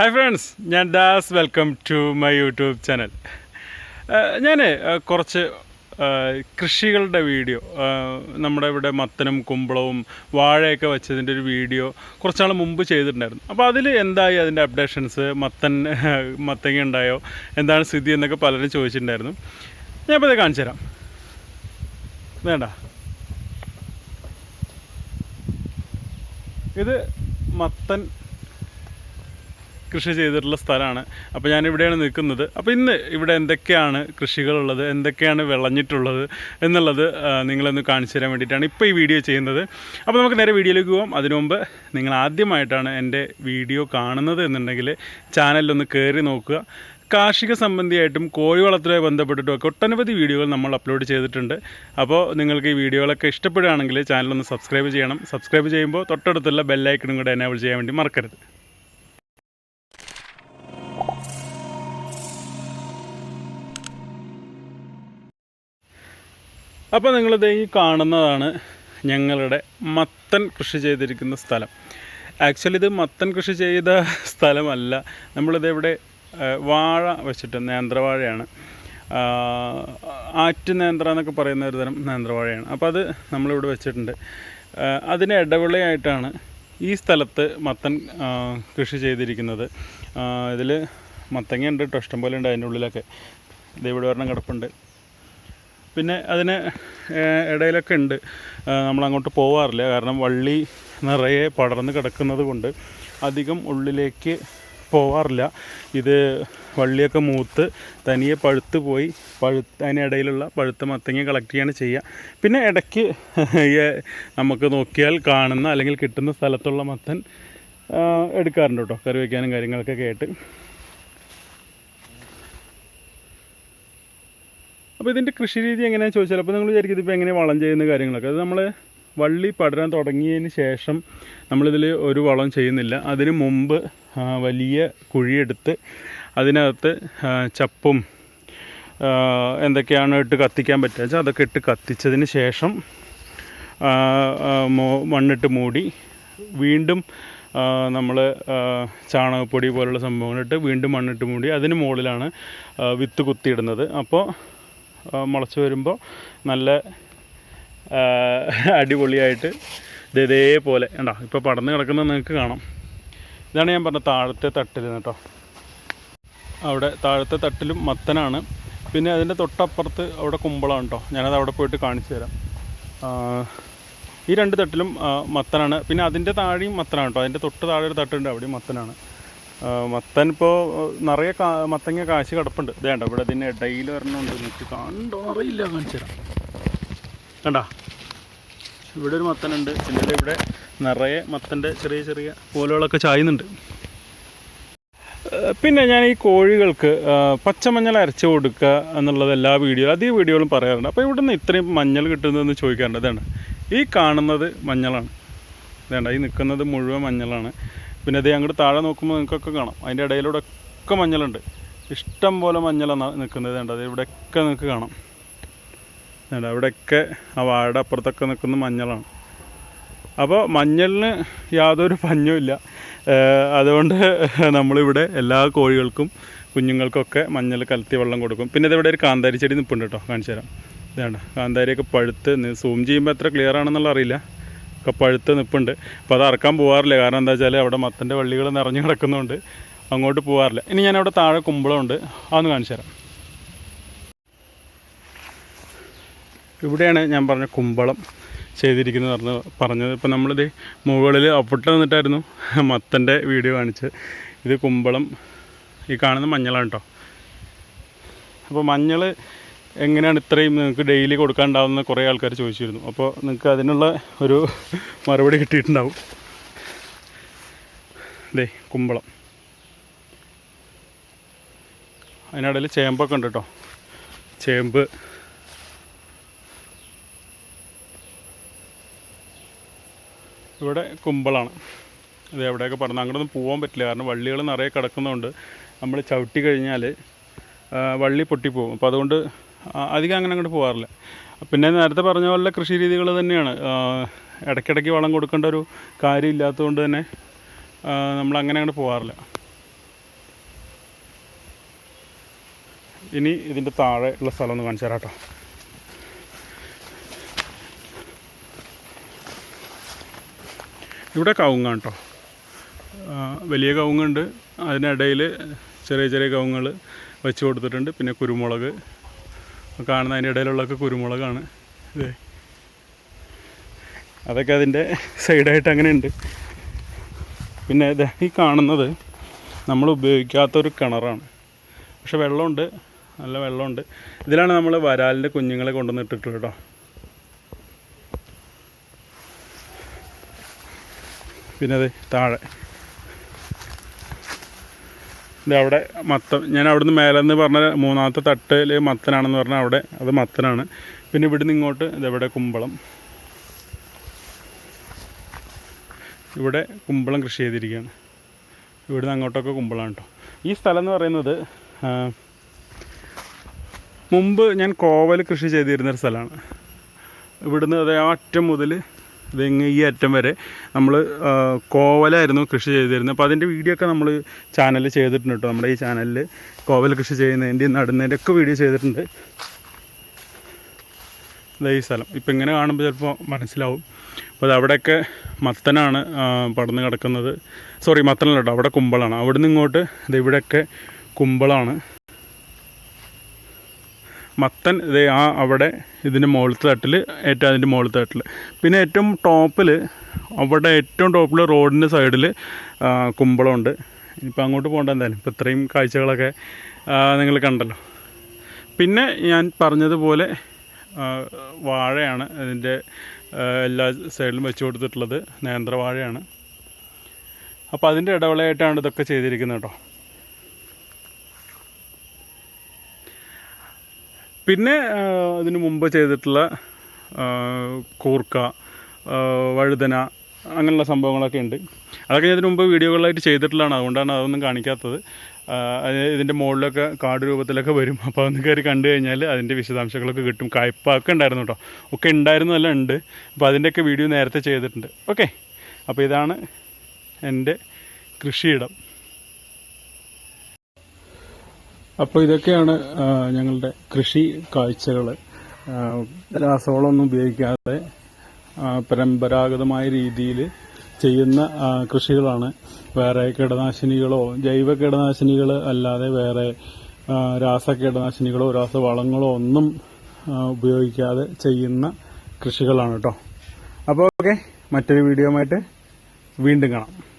Hi friends ഞാൻ Das. Welcome to my YouTube channel ഞാൻ കുറച്ച് കൃഷികളുടെ വീഡിയോ നമ്മുടെ ഇവിടെ മത്തനും കുമ്പളവും വാഴയൊക്കെ വെച്ചതിന്റെ ഒരു വീഡിയോ കുറച്ചാൾ മുമ്പ് ചെയ്തിട്ടുണ്ടായിരുന്നു. അപ്പോൾ അതിൽ എന്തായി? അതിന്റെ അപ്ഡേഷൻസ് മത്തൻ മത്തങ്ങ ഉണ്ടായോ? എന്താണ് സ്ഥിതി എന്നൊക്കെ പലരും ചോദിച്ചിട്ടുണ്ടായിരുന്നു. ഞാൻ ഇപ്പോൾ ഇത് കാണിച്ചു തരാം. വേണ്ട. ഇത് മത്തൻ കൃഷി ചെയ്തിട്ടുള്ള സ്ഥലമാണ്. അപ്പോൾ ഞാൻ ഇവിടെയാണ് നിൽക്കുന്നത്. അപ്പോൾ ഇന്ന് ഇവിടെ എന്തൊക്കെയാണ് കൃഷികളുള്ളത്? എന്തൊക്കെയാണ് വിളഞ്ഞിട്ടുള്ളത്? എന്നുള്ളത് നിങ്ങളൊന്ന് കാണിച്ചു തരാൻ വേണ്ടിയിട്ടാണ് ഇപ്പോൾ ഈ വീഡിയോ ചെയ്യുന്നത്. അപ്പോൾ നമുക്ക് നേരെ വീഡിയോയിലേക്ക് പോകാം അതിനു മുമ്പ് നിങ്ങൾ ആദ്യമായിട്ടാണ് എന്റെ വീഡിയോ കാണുന്നത് എന്നുണ്ടെങ്കിൽ ചാനലിലൊന്ന് കയറി നോക്കുക. കാർഷിക സംബന്ധിയായിട്ടും കോഴി വളർത്തലുമായി ബന്ധപ്പെട്ടിട്ടും ഒക്കെ ഒട്ടനവധി വീഡിയോകൾ നമ്മൾ അപ്ലോഡ് ചെയ്തിട്ടുണ്ട്. അപ്പോൾ നിങ്ങൾക്ക് ഈ വീഡിയോകളൊക്കെ ഇഷ്ടപ്പെടുകയാണെങ്കിൽ ചാനലൊന്ന് സബ്സ്ക്രൈബ് ചെയ്യണം. സബ്സ്ക്രൈബ് ചെയ്യുമ്പോൾ തൊട്ടടുത്തുള്ള ബെല്ലൈക്കണും കൂടെ എനേബിൾ ചെയ്യാൻ വേണ്ടി മറക്കരുത്. അപ്പോൾ നിങ്ങളിത് ഈ കാണുന്നതാണ് ഞങ്ങളുടെ മത്തൻ കൃഷി ചെയ്തിരിക്കുന്ന സ്ഥലം. ആക്ച്വലി ഇത് മത്തൻ കൃഷി ചെയ്ത സ്ഥലമല്ല. നമ്മളിത് ഇവിടെ വാഴ വെച്ചിട്ട് നേന്ത്രവാഴയാണ്. ആറ്റു നേന്ത്ര എന്നൊക്കെ പറയുന്ന ഒരു തരം നേന്ത്രവാഴയാണ്. അപ്പോൾ അത് നമ്മളിവിടെ വെച്ചിട്ടുണ്ട്. അതിന് ഇടവിളയായിട്ടാണ് ഈ സ്ഥലത്ത് മത്തൻ കൃഷി ചെയ്തിരിക്കുന്നത്. ഇതിൽ മത്തങ്ങ ഉണ്ട് കേട്ടോ ഇഷ്ടംപോലെ ഉണ്ട് അതിന്റെ ഉള്ളിലൊക്കെ. ഇത് ഇവിടെ ഒരെണ്ണം കിടപ്പുണ്ട്. പിന്നെ അതിന് ഇടയിലൊക്കെ ഉണ്ട്. നമ്മളങ്ങോട്ട് പോവാറില്ല. കാരണം വള്ളി നിറയെ പടർന്ന് കിടക്കുന്നത് കൊണ്ട് അധികം ഉള്ളിലേക്ക് പോവാറില്ല. ഇത് വള്ളിയൊക്കെ മൂത്ത് തനിയെ പഴുത്ത് പോയി പഴുത്ത് അതിനിടയിലുള്ള പഴുത്ത മത്തങ്ങ കളക്ട് ചെയ്യാണ് ചെയ്യുക. പിന്നെ ഇടയ്ക്ക് നമുക്ക് നോക്കിയാൽ കാണുന്ന അല്ലെങ്കിൽ കിട്ടുന്ന സ്ഥലത്തുള്ള മത്തൻ എടുക്കാറുണ്ട് കേട്ടോ. കറി വയ്ക്കാനും കാര്യങ്ങളൊക്കെ ആയിട്ട് അപ്പോൾ ഇതിന്റെ കൃഷി രീതി എങ്ങനെയാണെന്ന് ചോദിച്ചാൽ അപ്പോൾ നിങ്ങൾ വിചാരിക്കും ഇതിപ്പോൾ എങ്ങനെ വളം ചെയ്യുന്ന കാര്യങ്ങളൊക്കെ. അത് നമ്മൾ വള്ളി പടരാൻ തുടങ്ങിയതിന് ശേഷം നമ്മളിതിൽ ഒരു വളം ചെയ്യുന്നില്ല. അതിന് മുമ്പ് വലിയ കുഴിയെടുത്ത് അതിനകത്ത് ചപ്പും എന്തൊക്കെയാണ് ഇട്ട് കത്തിക്കാൻ പറ്റുക വെച്ചാൽ അതൊക്കെ ഇട്ട് കത്തിച്ചതിന് ശേഷം മണ്ണിട്ട് മൂടി വീണ്ടും നമ്മൾ ചാണകപ്പൊടി പോലുള്ള സംഭവങ്ങളിട്ട് വീണ്ടും മണ്ണിട്ട് മൂടി അതിന് മുകളിലാണ് വിത്ത് കുത്തിയിടുന്നത്. അപ്പോൾ മുളച്ച് വരുമ്പോൾ നല്ല അടിപൊളിയായിട്ട് ഇത് ഇതേപോലെ. ഉണ്ടോ ഇപ്പോൾ പടന്ന് കിടക്കുന്നത് നിങ്ങൾക്ക് കാണാം. ഇതാണ് ഞാൻ പറഞ്ഞ താഴത്തെ തട്ടിൽ കേട്ടോ. അവിടെ താഴത്തെ തട്ടിലും മത്തനാണ്. പിന്നെ അതിന്റെ തൊട്ടപ്പുറത്ത് അവിടെ കുമ്പളമാണ് കേട്ടോ. ഞാനത് അവിടെ പോയിട്ട് കാണിച്ചു തരാം. ഈ രണ്ട് തട്ടിലും മത്തനാണ്. പിന്നെ അതിന്റെ താഴെയും മത്തനാണ് കേട്ടോ. അതിന്റെ തൊട്ട് താഴെ ഒരു തട്ടുണ്ട് അവിടെയും മത്തനാണ്. മത്തൻ ഇപ്പോൾ നിറയെ മത്തങ്ങ കാശ് കിടപ്പുണ്ട്. വേണ്ട ഇവിടെ ഇതിന്റെ ഇടയിൽ വരണമുണ്ട് നിങ്ങൾക്ക് കണ്ടോ? അറിയില്ല കാണിച്ചു കണ്ടാ? ഇവിടെ ഒരു മത്തനുണ്ട്. പിന്നെ ഇവിടെ നിറയെ മത്തന്റെ ചെറിയ ചെറിയ പൂലുകളൊക്കെ ചായുന്നുണ്ട്. പിന്നെ ഞാൻ ഈ കോഴികൾക്ക് പച്ചമഞ്ഞൾ അരച്ച് കൊടുക്കുക എന്നുള്ളത് എല്ലാ വീഡിയോ അധിക വീഡിയോകളും പറയാറുണ്ട്. അപ്പോൾ ഇവിടുന്ന് ഇത്രയും മഞ്ഞൾ കിട്ടുന്നതെന്ന് ചോദിക്കാറുണ്ട്. അതാണ് ഈ കാണുന്നത് മഞ്ഞളാണ്. വേണ്ട ഈ നിൽക്കുന്നത് മുഴുവൻ മഞ്ഞളാണ്. പിന്നെ ദേ അങ്ങോട്ട് താഴെ നോക്കുമ്പോൾ നിങ്ങൾക്കൊക്കെ കാണാം. അതിന്റെ ഇടയിലൂടെ ഒക്കെ മഞ്ഞളുണ്ട്. ഇഷ്ടം പോലെ മഞ്ഞളാണ് നിൽക്കുന്നത് വേണ്ട അത് ഇവിടെയൊക്കെ നിങ്ങൾക്ക് കാണാം. വേണ്ട അവിടെയൊക്കെ ആ വാഴയുടെ അപ്പുറത്തൊക്കെ നിൽക്കുന്ന മഞ്ഞളാണ്. അപ്പോൾ മഞ്ഞളിന് യാതൊരു പഞ്ഞുമില്ല അതുകൊണ്ട് നമ്മളിവിടെ എല്ലാ കോഴികൾക്കും കുഞ്ഞുങ്ങൾക്കൊക്കെ മഞ്ഞൾ കലത്തി വെള്ളം കൊടുക്കും. പിന്നെ ഇതിവിടെ ഒരു കാന്താരി ചെടി നിൽപ്പുണ്ട് കേട്ടോ കാണിച്ചു തരാം. ഇതാണ് കാന്താരിയൊക്കെ പഴുത്ത് സൂം ചെയ്യുമ്പോൾ എത്ര ക്ലിയർ ആണെന്നുള്ള അറിയില്ല. ഒക്കെ പഴുത്ത് നിൽപ്പുണ്ട് അപ്പോൾ അത് അറക്കാൻ പോകാറില്ല കാരണം എന്താ വെച്ചാൽ അവിടെ മത്തന്റെ വള്ളികൾ നിറഞ്ഞു കിടക്കുന്നതുകൊണ്ട് അങ്ങോട്ട് പോകാറില്ല ഇനി ഞാൻ അവിടെ താഴെ കുമ്പളമുണ്ട്. അതൊന്ന് കാണിച്ചു തരാം. ഇവിടെയാണ് ഞാൻ പറഞ്ഞ കുമ്പളം ചെയ്തിരിക്കുന്നത് പറഞ്ഞ് പറഞ്ഞത്. ഇപ്പോൾ നമ്മളിത് മുകളിൽ അപ്പിട്ട് നിന്നിട്ടായിരുന്നു മത്തന്റെ വീഡിയോ കാണിച്ചത്. ഇത് കുമ്പളം ഈ കാണുന്ന മഞ്ഞളാണ് കേട്ടോ അപ്പോൾ മഞ്ഞൾ എങ്ങനെയാണ് ഇത്രയും നിങ്ങൾക്ക് ഡെയിലി കൊടുക്കാനുണ്ടാവുന്ന കുറേ ആൾക്കാർ ചോദിച്ചിരുന്നു. അപ്പോൾ നിങ്ങൾക്ക് അതിനുള്ള ഒരു മറുപടി കിട്ടിയിട്ടുണ്ടാവും. ദേ കുമ്പളം. അതിനിടയിൽ ചേമ്പൊക്കെ ഉണ്ട് കേട്ടോ ചേമ്പ്. ഇവിടെ കുമ്പളാണ്. ഇത് എവിടെയൊക്കെ പറഞ്ഞു അങ്ങോട്ടൊന്നും പോകാൻ പറ്റില്ല. കാരണം വള്ളികൾ നിറയെ കിടക്കുന്നതുകൊണ്ട് നമ്മൾ ചവിട്ടി കഴിഞ്ഞാൽ വള്ളി പൊട്ടിപ്പോകും അപ്പോൾ അതുകൊണ്ട് അധികം അങ്ങനെ അങ്ങോട്ട് പോകാറില്ല പിന്നെ നേരത്തെ പറഞ്ഞ പോലെ കൃഷി രീതികൾ തന്നെയാണ്. ഇടയ്ക്കിടയ്ക്ക് വളം കൊടുക്കേണ്ട ഒരു കാര്യമില്ലാത്തതുകൊണ്ട് തന്നെ നമ്മൾ അങ്ങനെ അങ്ങോട്ട് പോകാറില്ല ഇനി ഇതിന്റെ താഴെ ഉള്ള സ്ഥലം ഒന്ന് കാണിച്ചു തരാം കേട്ടോ. ഇവിടെ കവുങ്ങ കേട്ടോ. വലിയ കവുങ്ങുണ്ട്. അതിനിടയിൽ ചെറിയ ചെറിയ കവുങ്ങൾ വെച്ച് കൊടുത്തിട്ടുണ്ട്. പിന്നെ കുരുമുളക് കാണുന്ന അതിന്റെ ഇടയിലുള്ളതൊക്കെ കുരുമുളകാണ്. ഇത് അതൊക്കെ അതിന്റെ സൈഡായിട്ട് അങ്ങനെ ഉണ്ട് പിന്നെ ഇത് ഈ കാണുന്നത് നമ്മൾ ഉപയോഗിക്കാത്തൊരു കിണറാണ്. പക്ഷെ വെള്ളമുണ്ട് നല്ല വെള്ളമുണ്ട്. ഇതിലാണ് നമ്മൾ വരാലിന്റെ കുഞ്ഞുങ്ങളെ കൊണ്ടുവന്ന് ഇട്ടിട്ടുള്ളത് കേട്ടോ. പിന്നെ അത് താഴെ അവിടെ മത്തൻ. ഞാൻ അവിടുന്ന് മേലെ നിന്ന് പറഞ്ഞ മൂന്നാമത്തെ തട്ടിൽ മത്തനാണെന്ന് പറഞ്ഞാൽ അവിടെ അത് മത്തനാണ്. പിന്നെ ഇവിടുന്ന് ഇങ്ങോട്ട് ഇതെവിടെ കുമ്പളം. ഇവിടെ കുമ്പളം കൃഷി ചെയ്തിരിക്കുകയാണ്. ഇവിടുന്ന് അങ്ങോട്ടൊക്കെ കുമ്പളമാണ് കേട്ടോ ഈ സ്ഥലം എന്ന് പറയുന്നത് മുമ്പ് ഞാൻ കോവൽ കൃഷി ചെയ്തിരുന്നൊരു സ്ഥലമാണ്. ഇവിടുന്ന് അതേ അറ്റം മുതൽ ഇതെങ്ങ് ഈ അറ്റം വരെ നമ്മൾ കോവലായിരുന്നു കൃഷി ചെയ്തിരുന്നത്. അപ്പോൾ അതിന്റെ വീഡിയോ ഒക്കെ നമ്മൾ ചാനലിൽ ചെയ്തിട്ടുണ്ട് കേട്ടോ. നമ്മുടെ ഈ ചാനലിൽ കോവൽ കൃഷി ചെയ്യുന്നതിന്റെ നടുന്നതിന്റെ ഒക്കെ വീഡിയോ ചെയ്തിട്ടുണ്ട്. ഇതാ ഈ സ്ഥലം. ഇപ്പം ഇങ്ങനെ കാണുമ്പോൾ ചിലപ്പോൾ മനസ്സിലാവും. അപ്പോൾ അത് അവിടെയൊക്കെ മത്തനാണ് പടന്ന് കിടക്കുന്നത്. സോറി മത്തനല്ല കേട്ടോ അവിടെ കുമ്പളാണ്. അവിടെ നിന്ന് ഇങ്ങോട്ട് ഇത് ഇവിടെയൊക്കെ കുമ്പളാണ്. മത്തൻ ഇത് ആ അവിടെ ഇതിന്റെ മുകളിലത്തെ തട്ടിൽ ഏറ്റവും അതിന്റെ മുകളിലത്തെ തട്ടിൽ പിന്നെ ഏറ്റവും ടോപ്പിൽ അവിടെ ഏറ്റവും ടോപ്പിൽ റോഡിന്റെ സൈഡിൽ കുമ്പളമുണ്ട്. ഇനിയിപ്പോൾ അങ്ങോട്ട് പോകേണ്ട എന്തായാലും. ഇപ്പോൾ ഇത്രയും കാഴ്ചകളൊക്കെ നിങ്ങൾ കണ്ടല്ലോ. പിന്നെ ഞാൻ പറഞ്ഞതുപോലെ വാഴയാണ് ഇതിന്റെ എല്ലാ സൈഡിലും വെച്ച് കൊടുത്തിട്ടുള്ളത്. നേന്ത്രവാഴയാണ്. അപ്പോൾ അതിന്റെ ഇടവേളയായിട്ടാണ് ഇതൊക്കെ ചെയ്തിരിക്കുന്നത് കേട്ടോ. പിന്നെ അതിന് മുമ്പ് ചെയ്തിട്ടുള്ള കൂർക്ക വഴുതന അങ്ങനെയുള്ള സംഭവങ്ങളൊക്കെ ഉണ്ട്. അതൊക്കെ ഞാൻ ഇതിന് മുമ്പ് വീഡിയോകളായിട്ട് ചെയ്തിട്ടുള്ളതാണ്. അതുകൊണ്ടാണ് അതൊന്നും കാണിക്കാത്തത്. ഇതിന്റെ മുകളിലൊക്കെ കാട് രൂപത്തിലൊക്കെ വരും. അപ്പോൾ അതൊന്ന് കയറി കണ്ടു കഴിഞ്ഞാൽ അതിന്റെ വിശദാംശങ്ങളൊക്കെ കിട്ടും. കയ്പൊക്കെ ഉണ്ടായിരുന്നു കേട്ടോ ഒക്കെ ഉണ്ടായിരുന്നല്ല ഉണ്ട്. അപ്പോൾ അതിന്റെയൊക്കെ വീഡിയോ നേരത്തെ ചെയ്തിട്ടുണ്ട്. ഓക്കെ. അപ്പോൾ ഇതാണ് എന്റെ കൃഷിയിടം. അപ്പോൾ ഇതൊക്കെയാണ് ഞങ്ങളുടെ കൃഷി കാഴ്ചകൾ രാസവളമൊന്നും ഉപയോഗിക്കാതെ പരമ്പരാഗതമായ രീതിയിൽ ചെയ്യുന്ന കൃഷികളാണ്. വേറെ കീടനാശിനികളോ ജൈവ കീടനാശിനികൾ അല്ലാതെ വേറെ രാസ കീടനാശിനികളോ രാസവളങ്ങളോ ഒന്നും ഉപയോഗിക്കാതെ ചെയ്യുന്ന കൃഷികളാണ് കേട്ടോ അപ്പോൾ ഓക്കെ മറ്റൊരു വീഡിയോ വീണ്ടും കാണാം.